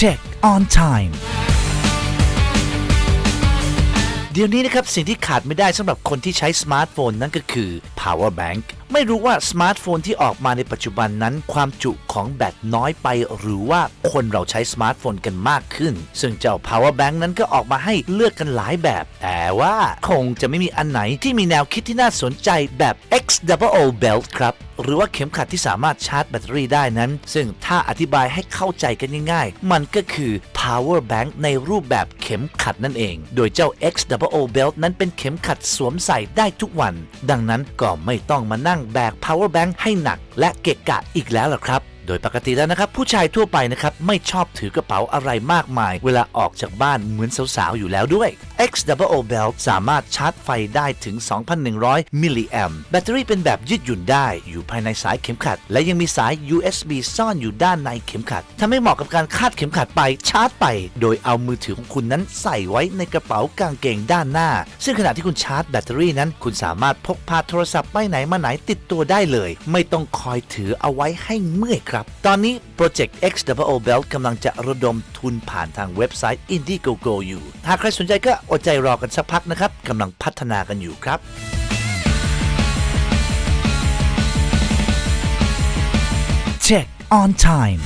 Check on time เดี๋ยวนี้นะครับ สิ่งที่ขาดไม่ได้สำหรับคนที่ใช้สมาร์ทโฟนนั่นก็คือ power bank ไม่รู้ว่าสมาร์ทโฟนที่ออกมาในปัจจุบันนั้น ความจุของแบตน้อยไป หรือว่าคนเราใช้สมาร์ทโฟนกันมากขึ้น ซึ่งเจ้า power bank นั้นก็ออกมาให้เลือกกันหลายแบบ แต่ว่าคงจะไม่มีอันไหนที่มีแนวคิดที่น่าสนใจแบบ XOO belt ครับหรือว่าเข็มขัดที่สามารถชาร์จแบตเตอรี่ได้นั้น ซึ่งถ้าอธิบายให้เข้าใจกันง่ายๆ มันก็คือ power bank ในรูปแบบเข็มขัดนั่นเอง โดยเจ้า XOO belt นั้นเป็นเข็มขัดสวมใส่ได้ทุกวัน ดังนั้นก็ไม่ต้องมานั่งแบก power bank ให้หนัก และเกะกะอีกแล้วล่ะครับโดยปกติแล้วนะครับผู้ชายทั่วไปนะครับไม่ชอบถือกระเป๋าอะไรมากมาย เวลาออกจากบ้านเหมือนสาวๆ อยู่แล้วด้วย XOO Belt สามารถชาร์จไฟได้ถึง 2,100 มิลลิแอมแบตเตอรี่เป็นแบบยืดหยุ่นได้ อยู่ภายในสายเข็มขัด และยังมีสาย USB ซ่อนอยู่ด้านในเข็มขัดทำให้เหมาะกับการคาดเข็มขัดไปชาร์จไป โดยเอามือถือของคุณนั้นใส่ไว้ในกระเป๋ากางเกงด้านหน้า ซึ่งขณะที่คุณชาร์จแบตเตอรี่นั้น คุณสามารถพกพาโทรศัพท์ไปไหนมาไหนติดตัวได้เลย ไม่ต้องคอยถือเอาไว้ให้เมื่อยครับ ตอนนี้โปรเจกต์ XWO Belt กำลังจะระดมทุนผ่านทางเว็บไซต์ Indiegogo อยู่ หากใครสนใจก็อดใจรอกันสักพักนะครับกำลังพัฒนากันอยู่ครับ Check on time